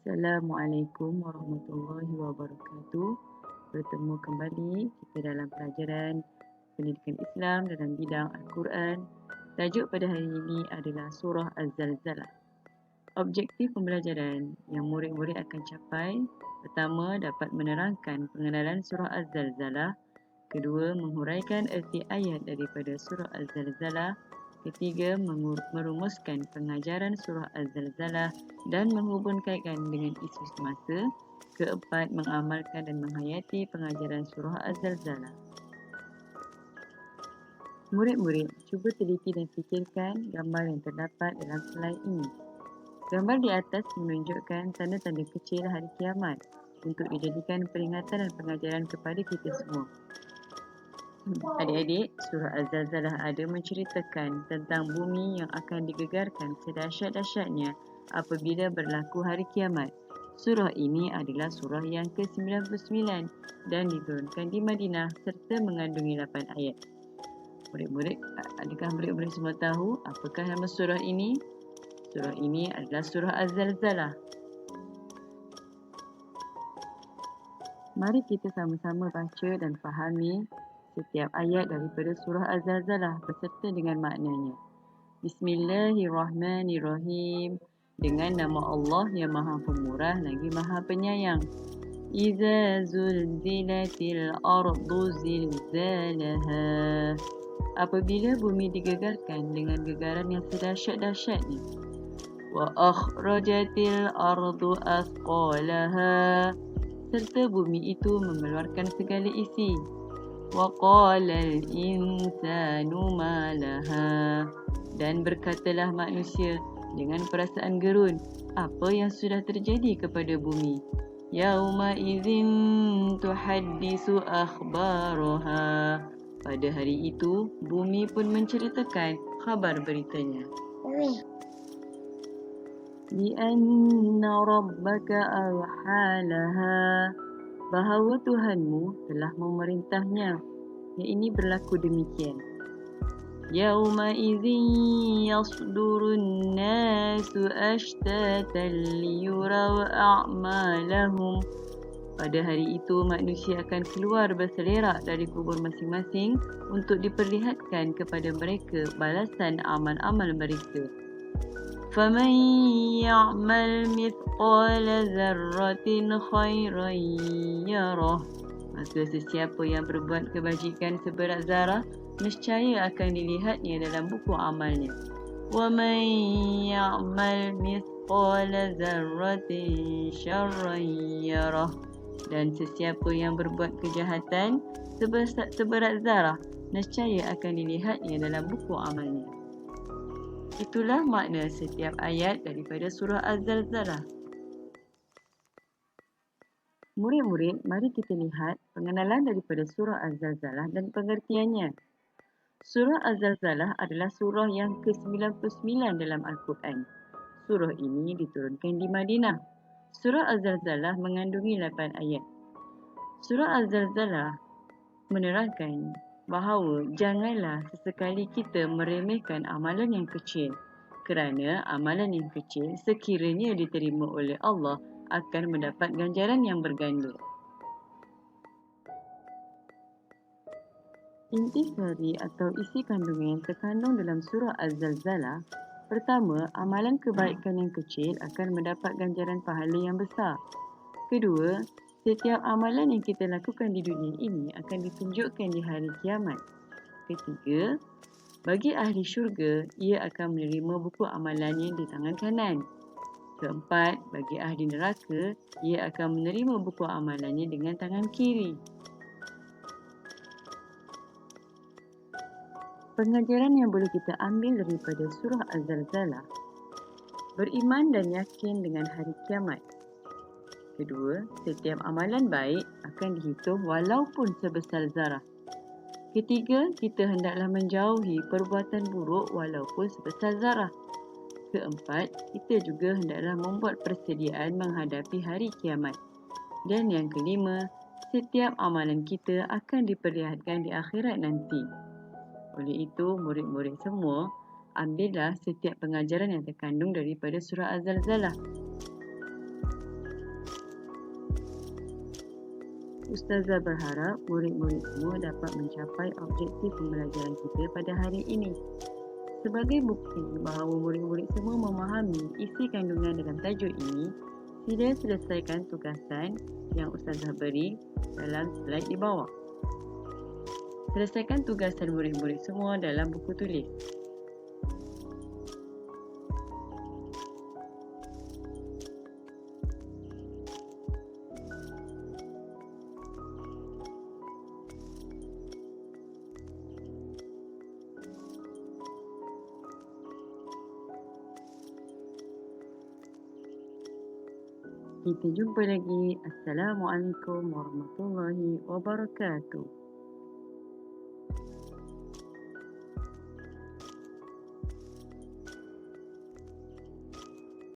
Assalamualaikum warahmatullahi wabarakatuh. Bertemu kembali kita dalam pelajaran pendidikan Islam dalam bidang Al-Quran. Tajuk pada hari ini adalah Surah Az-Zalzalah. Objektif pembelajaran yang murid-murid akan capai pertama dapat menerangkan pengenalan Surah Az-Zalzalah, kedua menghuraikan erti ayat daripada Surah Az-Zalzalah Ketiga, merumuskan pengajaran surah Az-Zalzalah dan menghubungkan dengan isu semasa. Keempat, mengamalkan dan menghayati pengajaran surah Az-Zalzalah. Murid-murid, cuba teliti dan fikirkan gambar yang terdapat dalam slide ini. Gambar di atas menunjukkan tanda-tanda kecil hari kiamat untuk dijadikan peringatan dan pengajaran kepada kita semua. Adik-adik, surah Az-Zalzalah ada menceritakan tentang bumi yang akan digegarkan sedahsyat-dahsyatnya apabila berlaku hari kiamat. Surah ini adalah surah yang ke-99 dan diturunkan di Madinah serta mengandungi 8 ayat. Murid-murid, adakah murid-murid semua tahu apakah nama surah ini? Surah ini adalah surah Az-Zalzalah. Mari kita sama-sama baca dan fahami setiap ayat daripada surah Az-Zalzalah beserta dengan maknanya. Bismillahirrahmanirrahim. Dengan nama Allah yang Maha Pemurah lagi Maha Penyayang. Iza zulzilatil ardu zilzalaha. Apabila bumi digegarkan dengan gegaran yang sedahsyat-dahsyatnya. Wa akhrajatil ardu asqalaha. Serta bumi itu mengeluarkan segala isi. وقال الإنسان ما لها dan berkatalah manusia dengan perasaan gerun apa yang sudah terjadi kepada bumi yauma idzin tuhaddisu akhbaraha pada hari itu bumi pun menceritakan khabar beritanya li anna rabbaka awhalaha bahawa Tuhanmu telah memerintahnya. Ya ini berlaku demikian. Yauma idzin yasdurun nasu ashtatan liyuraw a'malahum. Pada hari itu manusia akan keluar berselerak dari kubur masing-masing untuk diperlihatkan kepada mereka balasan amal-amal mereka. فمن يعمل مثقال ذرة خيرا يره Maka sesiapa yang berbuat kebajikan seberat zarah Nescaya akan dilihatnya dalam buku amalnya وَمَنْ يَعْمَلْ مِثْقَالَ ذَرَّةٍ شَرًّا يَرَهُ Dan sesiapa yang berbuat kejahatan seberat zarah Nescaya akan dilihatnya dalam buku amalnya Itulah makna setiap ayat daripada surah Az-Zalzalah. Murid-murid, mari kita lihat pengenalan daripada surah Az-Zalzalah dan pengertiannya. Surah Az-Zalzalah adalah surah yang ke-99 dalam Al-Quran. Surah ini diturunkan di Madinah. Surah Az-Zalzalah mengandungi 8 ayat. Surah Az-Zalzalah menerangkan bahawa janganlah sesekali kita meremehkan amalan yang kecil kerana amalan yang kecil sekiranya diterima oleh Allah akan mendapat ganjaran yang berganda. Intisari atau isi kandungan yang terkandung dalam surah Az-Zalzalah Pertama, amalan kebaikan yang kecil akan mendapat ganjaran pahala yang besar. Kedua, Setiap amalan yang kita lakukan di dunia ini akan ditunjukkan di hari kiamat. Ketiga, bagi ahli syurga, ia akan menerima buku amalannya di tangan kanan. Keempat, bagi ahli neraka, ia akan menerima buku amalannya dengan tangan kiri. Pengajaran yang boleh kita ambil daripada surah Az-Zalzalah Beriman dan yakin dengan hari kiamat Kedua, setiap amalan baik akan dihitung walaupun sebesar zarah. Ketiga, kita hendaklah menjauhi perbuatan buruk walaupun sebesar zarah. Keempat, kita juga hendaklah membuat persediaan menghadapi hari kiamat. Dan yang kelima, setiap amalan kita akan diperlihatkan di akhirat nanti. Oleh itu, murid-murid semua, ambillah setiap pengajaran yang terkandung daripada surah Az-Zalzalah Ustazah berharap murid-murid semua dapat mencapai objektif pembelajaran kita pada hari ini. Sebagai bukti bahawa murid-murid semua memahami isi kandungan dalam tajuk ini, sila selesaikan tugasan yang Ustazah beri dalam slide di bawah. Selesaikan tugasan murid-murid semua dalam buku tulis. Kita jumpa lagi. Assalamualaikum warahmatullahi wabarakatuh.